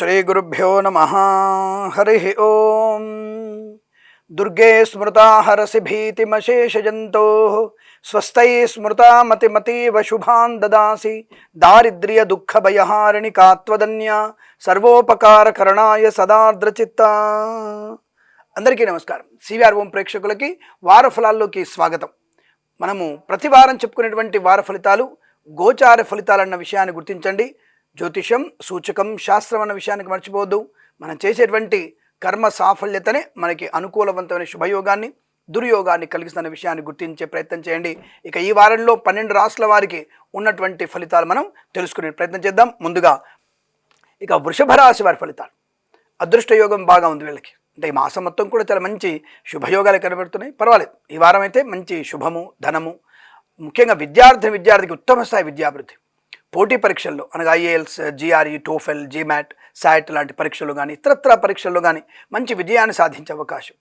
శ్రీగురుభ్యో నమ హరి ఓం దుర్గే స్మృతా హరసి భీతిమశేషజంతో స్వస్థై స్మృతా మతిమతీవ శుభాన్ దదాసి దారిద్ర్య దుఃఖభయహారిణి కాత్వదన్య సర్వోపకారకరణాయ సదార్ద్రచిత్త అందరికీ నమస్కారం. సివిఆర్ ఓం ప్రేక్షకులకి వార ఫలాల్లోకి స్వాగతం. మనము ప్రతి వారం చెప్పుకునేటువంటి వార ఫలితాలు గోచార ఫలితాలన్న విషయాన్ని గుర్తించండి. జ్యోతిషం సూచకం శాస్త్రం అన్న విషయానికి మర్చిపోవద్దు. మనం చేసేటువంటి కర్మ సాఫల్యతనే మనకి అనుకూలవంతమైన శుభయోగాన్ని దుర్యోగాన్ని కలిగిస్తున్న విషయాన్ని గుర్తించే ప్రయత్నం చేయండి. ఇక ఈ వారంలో పన్నెండు రాష్ట్రాల వారికి ఉన్నటువంటి ఫలితాలు మనం తెలుసుకునే ప్రయత్నం చేద్దాం. ముందుగా ఇక వృషభ రాశి వారి ఫలితాలు. అదృష్ట యోగం బాగా ఉంది వీళ్ళకి. అంటే ఈ మాసం మొత్తం కూడా చాలా మంచి శుభయోగాలు కనబడుతున్నాయి. పర్వాలేదు. ఈ వారం అయితే మంచి శుభము ధనము. ముఖ్యంగా విద్యార్థి విద్యార్థికి ఉత్తమ స్థాయి విద్యాభివృద్ధి. పోటీ పరీక్షల్లో అనగా IELTS GRE TOEFL GMAT SAT లాంటి పరీక్షలు కానీ ఇతరత్ర పరీక్షల్లో కానీ మంచి విజయాన్ని సాధించే అవకాశం.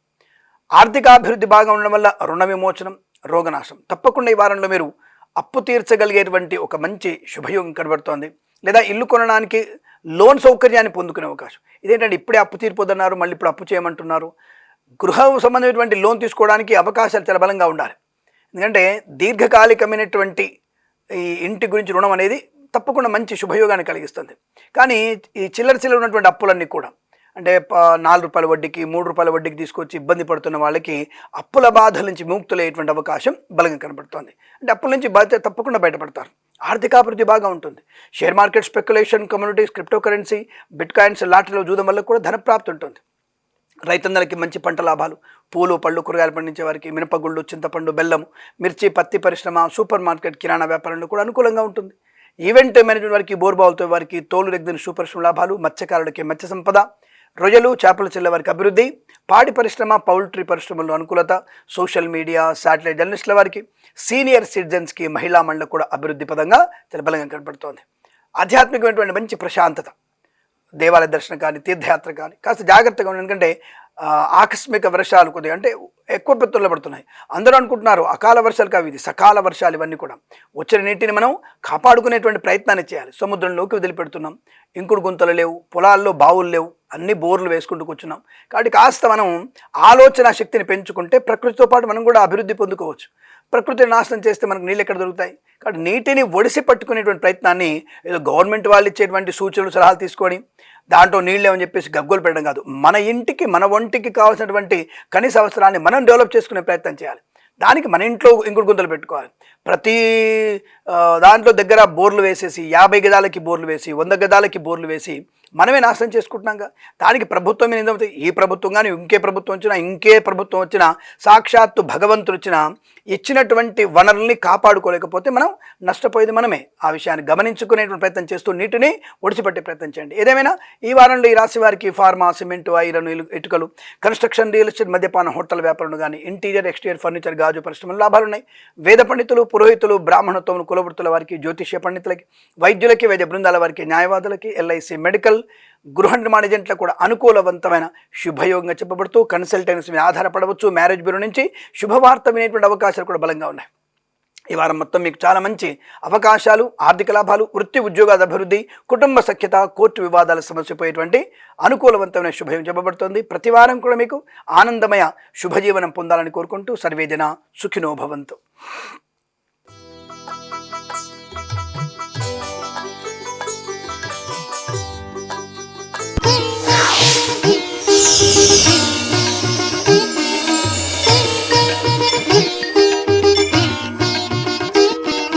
ఆర్థికాభివృద్ధి బాగా ఉండడం వల్ల రుణ విమోచనం రోగనాశం. తప్పకుండా ఈ వారంలో మీరు అప్పు తీర్చగలిగేటువంటి ఒక మంచి శుభయోగం కనబడుతోంది. లేదా ఇల్లు కొనడానికి లోన్ సౌకర్యాన్ని పొందుకునే అవకాశం. ఇదేంటంటే ఇప్పుడే అప్పు తీరిపోతున్నారు మళ్ళీ ఇప్పుడు అప్పు చేయమంటున్నారు. గృహ సంబంధమైనటువంటి లోన్ తీసుకోవడానికి అవకాశాలు చాలా బలంగా ఉండాలి. ఎందుకంటే దీర్ఘకాలికమైనటువంటి ఈ ఇంటి గురించి రుణం అనేది తప్పకుండా మంచి శుభయోగాన్ని కలిగిస్తుంది. కానీ ఈ చిల్లర చిల్లర ఉన్నటువంటి అప్పులన్నీ కూడా అంటే నాలుగు రూపాయల వడ్డీకి మూడు రూపాయల వడ్డీకి తీసుకొచ్చి ఇబ్బంది పడుతున్న వాళ్ళకి అప్పుల బాధల నుంచి విముక్తులయ్యేటువంటి అవకాశం బలంగా కనబడుతుంది. అంటే అప్పుల నుంచి బాధ్యత తప్పకుండా బయటపడతారు. ఆర్థికాభివృద్ధి బాగా ఉంటుంది. Share market speculation communities crypto currency bitcoins లాటరీలో చూడడం వల్ల కూడా ధనప్రాప్తి ఉంటుంది. రైతన్నలకి మంచి పంట లాభాలు పూలు పళ్ళు కూరగాయలు పండించే వారికి మినపగుళ్ళు చింతపండు బెల్లం మిర్చి పత్తి పరిశ్రమ సూపర్ మార్కెట్ కిరాణా వ్యాపారంలో కూడా అనుకూలంగా ఉంటుంది. ఈవెంట్ మేనేజ్మెంట్ వారికి బోర్బావులతో వారికి తోలు రెగ్గిన సూపరిశ్రమ లాభాలు మత్స్యకారులకి మత్స్య సంపద రొయ్యలు చేపల చెల్లె వారికి అభివృద్ధి పాడి పరిశ్రమ పౌల్ట్రీ పరిశ్రమల్లో అనుకూలత సోషల్ మీడియా శాటిలైట్ జర్నలిస్టుల వారికి సీనియర్ సిటిజన్స్కి మహిళా మండలి కూడా అభివృద్ధి పదంగా తెలబలంగా బలంగా కనపడుతోంది. ఆధ్యాత్మికమైనటువంటి మంచి ప్రశాంతత దేవాలయ దర్శనం కానీ తీర్థయాత్ర కానీ కాస్త జాగ్రత్తగా ఉండండి. ఎందుకంటే ఆకస్మిక వర్షాలు కొద్దిగా అంటే ఎక్కువ పెత్తుల్లో పడుతున్నాయి. అందరూ అనుకుంటున్నారు అకాల వర్షాలు కావు ఇది సకాల వర్షాలు ఇవన్నీ కూడా. వచ్చిన నీటిని మనం కాపాడుకునేటువంటి ప్రయత్నాన్ని చేయాలి. సముద్రంలోకి వదిలిపెడుతున్నాం. ఇంకుడు గుంతలు లేవు పొలాల్లో బావులు లేవు అన్ని బోర్లు వేసుకుంటూ కూర్చున్నాం. కాబట్టి కాస్త మనం ఆలోచన శక్తిని పెంచుకుంటే ప్రకృతితో పాటు మనం కూడా అభివృద్ధి పొందుకోవచ్చు. ప్రకృతిని నాశనం చేస్తే మనకు నీళ్ళు ఎక్కడ దొరుకుతాయి? కాబట్టి నీటిని ఒడిసి పట్టుకునేటువంటి ప్రయత్నాన్ని ఏదో గవర్నమెంట్ వాళ్ళు ఇచ్చేటువంటి సూచనలు సలహాలు తీసుకొని దాంట్లో నీళ్ళు ఏమని చెప్పేసి గగ్గోలు పెట్టడం కాదు. మన ఇంటికి మన ఒంటికి కావాల్సినటువంటి కనీస అవసరాన్ని మనం డెవలప్ చేసుకునే ప్రయత్నం చేయాలి. దానికి మన ఇంట్లో ఇంకుడు గుంతలు పెట్టుకోవాలి. ప్రతి దాంట్లో దగ్గర బోర్లు వేసేసి యాభై గదాలకి బోర్లు వేసి వంద గదాలకి బోర్లు వేసి మనమే నాశనం చేసుకుంటున్నాం దానికి ప్రభుత్వం మీద ఈ ప్రభుత్వం కానీ ఇంకే ప్రభుత్వం వచ్చినా ఇంకే ప్రభుత్వం వచ్చినా సాక్షాత్తు భగవంతుడు వచ్చినా ఇచ్చినటువంటి వనరుల్ని కాపాడుకోలేకపోతే మనం నష్టపోయేది మనమే. ఆ విషయాన్ని గమనించుకునేటువంటి ప్రయత్నం చేస్తూ నీటిని ఒడిచిపెట్టే ప్రయత్నం చేయండి. ఏదేమైనా ఈ వారంలో ఈ రాశి వారికి ఫార్మా సిమెంటు ఐరన్ ఇటుకలు కన్స్ట్రక్షన్ రియల్ ఎస్టేట్ మద్యపాన హోటల్ వ్యాపారులు కానీ ఇంటీరియర్ ఎక్స్టీరియర్ ఫర్నిచర్ గాజు పరిశ్రమలు లాభాలు ఉన్నాయి. వేద పండితులు పురోహితులు బ్రాహ్మణత్వం కులవృత్తుల వారికి జ్యోతిష్య పండితులకి వైద్యులకి వైద్య బృందాల వారికి న్యాయవాదులకి ఎల్ఐసి మెడికల్ గృహ నిర్మాణ ఏజెంట్లకు కూడా అనుకూలవంతమైన శుభయోగంగా చెప్పబడుతూ కన్సల్టెన్సీ మీద ఆధారపడవచ్చు. మ్యారేజ్ బ్యూరో నుంచి శుభవార్త వినేటువంటి అవకాశాలు కూడా బలంగా ఉన్నాయి. ఈ వారం మొత్తం మీకు చాలా మంచి అవకాశాలు ఆర్థిక లాభాలు వృత్తి ఉద్యోగాల అభివృద్ధి కుటుంబ సఖ్యత కోర్టు వివాదాల సమస్యపోయేటువంటి అనుకూలవంతమైన శుభయం చెప్పబడుతోంది. ప్రతి వారం కూడా మీకు ఆనందమయ శుభజీవనం పొందాలని కోరుకుంటూ సర్వేజన సుఖినోభవంతు